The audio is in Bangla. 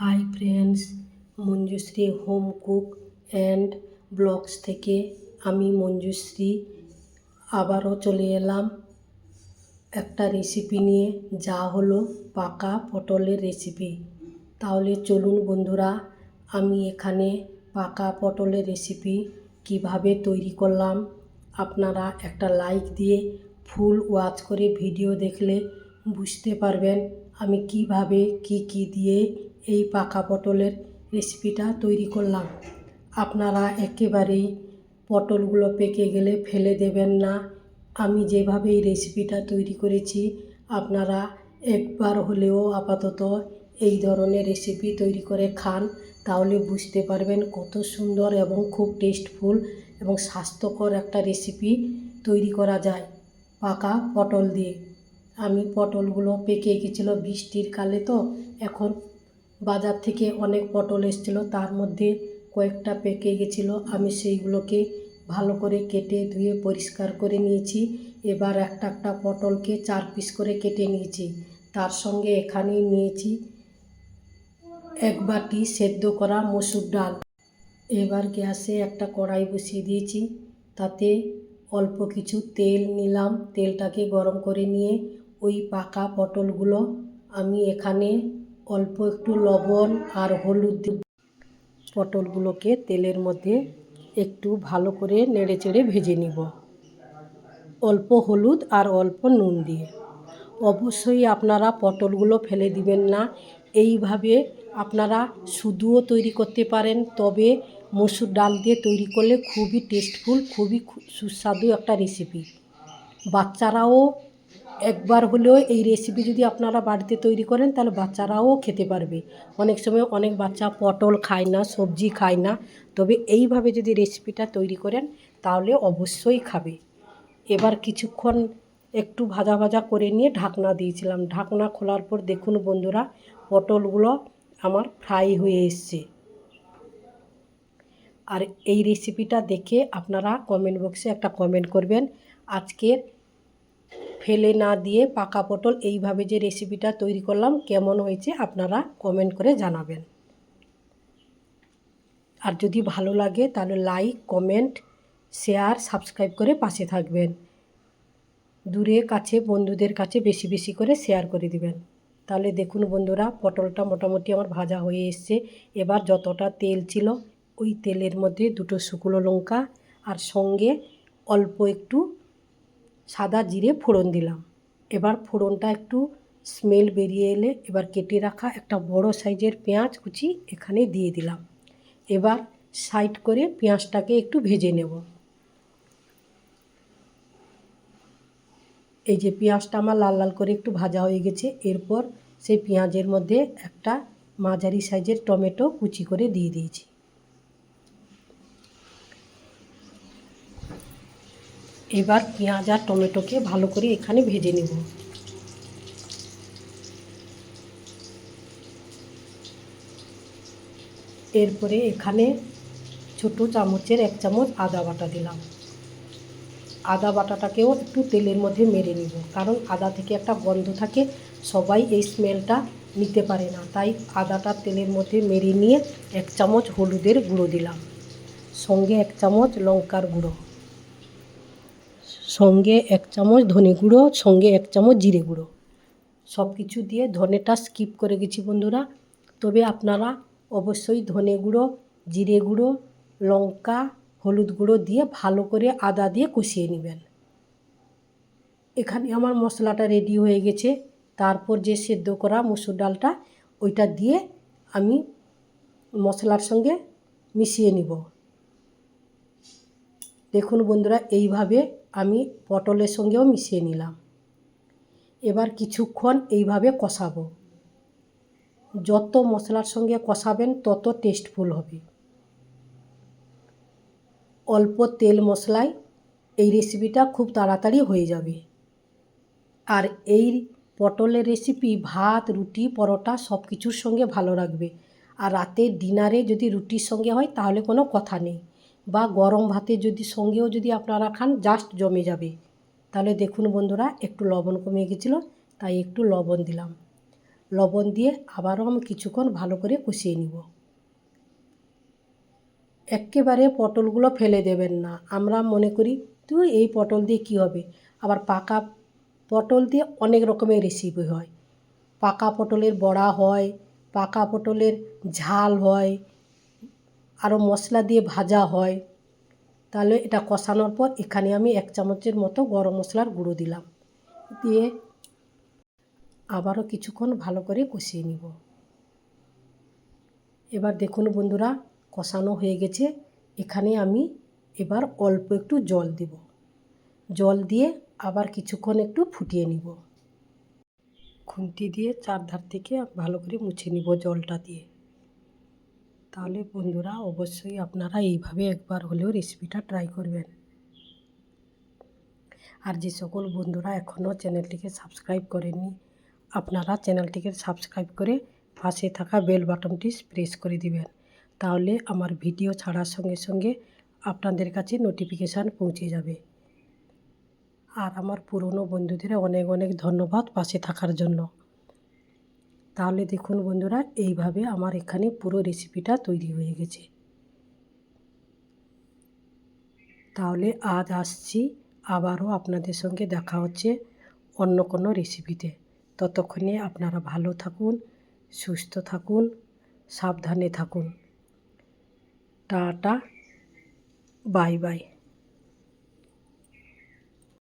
Hi friends, Manjushree home cook and blogs থেকে আমি মঞ্জুশ্রী আবারও চলে এলাম। একটা রেসিপি নিয়ে যা হলো পাকা পটলের রেসিপি তাহলে চলুন বন্ধুরা, আমি এখানে পাকা পটলের রেসিপি কীভাবে তৈরি করলাম। আপনারা একটা লাইক দিয়ে ফুল ওয়াচ করে ভিডিও দেখলে বুঝতে পারবেন আমি কীভাবে কি কি দিয়ে এই পাকা পটলের রেসিপিটা তৈরি করলাম। আপনারা একেবারেই পটলগুলো পেকে গেলে ফেলে দেবেন না। আমি যেভাবে এই রেসিপিটা তৈরি করেছি, আপনারা একবার হলেও আপাতত এই ধরনের রেসিপি তৈরি করে খান, তাহলে বুঝতে পারবেন কত সুন্দর এবং খুব টেস্টফুল এবং স্বাস্থ্যকর একটা রেসিপি তৈরি করা যায় পাকা পটল দিয়ে। আমি পটলগুলো পেকে গেছিল বৃষ্টির কালে তো, এখন বাজার থেকে অনেক পটল এসেছিল, তার মধ্যে কয়েকটা পেকে গেছিল। আমি সেইগুলোকে ভালো করে কেটে ধুয়ে পরিষ্কার করে নিয়েছি। এবার একটা একটা পটলকে চার পিস করে কেটে নিয়েছি। তার সঙ্গে এখানে নিয়েছি এক বাটি সেদ্ধ করা মসুর ডাল। এবার গ্যাসে একটা কড়াই বসিয়ে দিয়েছি। তাতে অল্প কিছু তেল নিলাম। তেলটাকে গরম করে নিয়ে ওই পাকা পটলগুলো আমি এখানে অল্প একটু লবণ আর হলুদ পটলগুলোকে তেলের মধ্যে একটু ভালো করে নেড়ে চেড়ে ভেজে নিব। অল্প হলুদ আর অল্প নুন দিয়ে। অবশ্যই আপনারা পটলগুলো ফেলে দিবেন না। এইভাবে আপনারা শুধুও তৈরি করতে পারেন, তবে মসুর ডাল দিয়ে তৈরি করলে খুবই টেস্টফুল খুবই সুস্বাদু একটা রেসিপি বাচ্চারাও একবার হলেও এই রেসিপি যদি আপনারা বাড়িতে তৈরি করেন, তাহলে বাচ্চারাও খেতে পারবে। অনেক সময় অনেক বাচ্চা পটল খায় না, সবজি খায় না। তবে এইভাবে যদি রেসিপিটা তৈরি করেন, তাহলে অবশ্যই খাবে। এবার কিছুক্ষণ একটু ভাজা ভাজা করে নিয়ে ঢাকনা দিয়েছিলাম। ঢাকনা খোলার পর দেখুন বন্ধুরা, পটলগুলো আমার ফ্রাই হয়ে এসছে। আর এই রেসিপিটা দেখে আপনারা কমেন্ট বক্সে একটা কমেন্ট করবেন, আজকের ফেলে না দিয়ে পাকা পটল এইভাবে যে রেসিপিটা তৈরি করলাম, কেমন হয়েছে আপনারা কমেন্ট করে জানাবেন। আর যদি ভালো লাগে তাহলে লাইক কমেন্ট শেয়ার সাবস্ক্রাইব করে পাশে থাকবেন। দূরে কাছে, বন্ধুদের কাছে বেশি বেশি করে শেয়ার করে দিবেন। তাহলে দেখুন বন্ধুরা, পটলটা মোটামুটি আমার ভাজা হয়ে এসছে। এবার যতটা তেল ছিল, ওই তেলের মধ্যে দুটো শুকনো লঙ্কা আর সঙ্গে অল্প একটু সাদা জিরে ফোড়ন দিলাম। এবার ফোড়নটা একটু স্মেল বেরিয়ে এলে এবার কেটে রাখা একটা বড় সাইজের পেঁয়াজ কুচি এখানে দিয়ে দিলাম। এবার সাইড করে পেঁয়াজটাকে একটু ভেজে নেব। এই যে পেঁয়াজটা আমার লাল লাল করে একটু ভাজা হয়ে গেছে, এরপর সেই পেঁয়াজের মধ্যে একটা মাঝারি সাইজের টমেটো কুচি করে দিয়ে দিয়েছি। এবার পেঁয়াজ আর টমেটোকে ভালো করে এখানে ভেজে নেব। এরপরে এখানে ছোট চামচের এক চামচ আদা বাটা দিলাম। আদা বাটাটাকেও একটু তেলের মধ্যে মেরে নিব, কারণ আদা থেকে একটা গন্ধ থাকে, সবাই এই স্মেলটা নিতে পারে না। তাই আদাটা তেলের মধ্যে মেরে নিয়ে এক চামচ হলুদের গুঁড়ো দিলাম। সঙ্গে এক চামচ লঙ্কার গুঁড়ো। সঙ্গে এক চামচ ধনে গুঁড়ো, সঙ্গে এক চামচ জিরে গুঁড়ো। সব কিছু দিয়ে ধনেটা স্কিপ করে গেছি বন্ধুরা। তবে আপনারা অবশ্যই ধনে গুঁড়ো, জিরে গুঁড়ো, লঙ্কা, হলুদ গুঁড়ো দিয়ে ভালো করে আদা দিয়ে কষিয়ে নেবেন। এখানে আমার মশলাটা রেডি হয়ে গেছে। তারপর যে সেদ্ধ করা মুসুর ডালটা, ওইটা দিয়ে আমি মশলার সঙ্গে মিশিয়ে নিব। দেখুন বন্ধুরা, এইভাবে আমি পটলের সঙ্গেও মিশিয়ে নিলাম। এবার কিছুক্ষণ এইভাবে কষাবো। যত মশলার সঙ্গে কষাবেন, তত টেস্টফুল হবে। অল্প তেল মশলায় এই রেসিপিটা খুব তাড়াতাড়ি হয়ে যাবে। আর এই পটলের রেসিপি ভাত, রুটি, পরোটা সব কিছুর সঙ্গে ভালো রাখবে আর রাতের ডিনারে যদি রুটির সঙ্গে হয়, তাহলে কোনো কথা নেই। বা গরম ভাতের যদি সঙ্গেও যদি আপনারা খান জাস্ট জমে যাবে। তাহলে দেখুন বন্ধুরা, একটু লবণ কমে গেছিল, তাই একটু লবণ দিলাম। লবণ দিয়ে আবারও আমি কিছুক্ষণ ভালো করে কষিয়ে নিব। একেবারে পটলগুলো ফেলে দেবেন না। আমরা মনে করি, তুই এই পটল দিয়ে কী হবে? আবার পাকা পটল দিয়ে অনেক রকমের রেসিপি হয়। পাকা পটলের বড়া হয়, পাকা পটলের ঝাল হয় আরও মশলা দিয়ে ভাজা হয়, তাহলে এটা কষানোর পর এখানে আমি এক চামচের মতো গরম মশলার গুঁড়ো দিলাম। দিয়ে আবারও কিছুক্ষণ ভালো করে কষিয়ে নিব। এবার দেখুন বন্ধুরা, কষানো হয়ে গেছে। এখানে আমি এবার অল্প একটু জল দেব। জল দিয়ে আবার কিছুক্ষণ একটু ফুটিয়ে নিব। খুন্তি দিয়ে চারধার থেকে ভালো করে মুছে নিব জলটা দিয়ে। তাহলে বন্ধুরা অবশ্যই আপনারা এইভাবে একবার হলেও রেসিপিটা ট্রাই করবেন। আর যে সকল বন্ধুরা এখনও চ্যানেলটিকে সাবস্ক্রাইব করেননি, আপনারা চ্যানেলটিকে সাবস্ক্রাইব করে পাশে থাকা বেল বাটনটি প্রেস করে দিবেন। তাহলে আমার ভিডিও ছাড়ার সঙ্গে সঙ্গে আপনাদের কাছে নোটিফিকেশান পৌঁছে যাবে। আর আমার পুরনো বন্ধুদের অনেক অনেক ধন্যবাদ পাশে থাকার জন্য। তাহলে দেখুন বন্ধুরা, এইভাবে আমার এখানে পুরো রেসিপিটা তৈরি হয়ে গেছে। তাহলে আজ আসছি, আবারও আপনাদের সঙ্গে দেখা হচ্ছে অন্য কোনো রেসিপিতে ততক্ষণে আপনারা ভালো থাকুন, সুস্থ থাকুন, সাবধানে থাকুন। Tata, bye bye.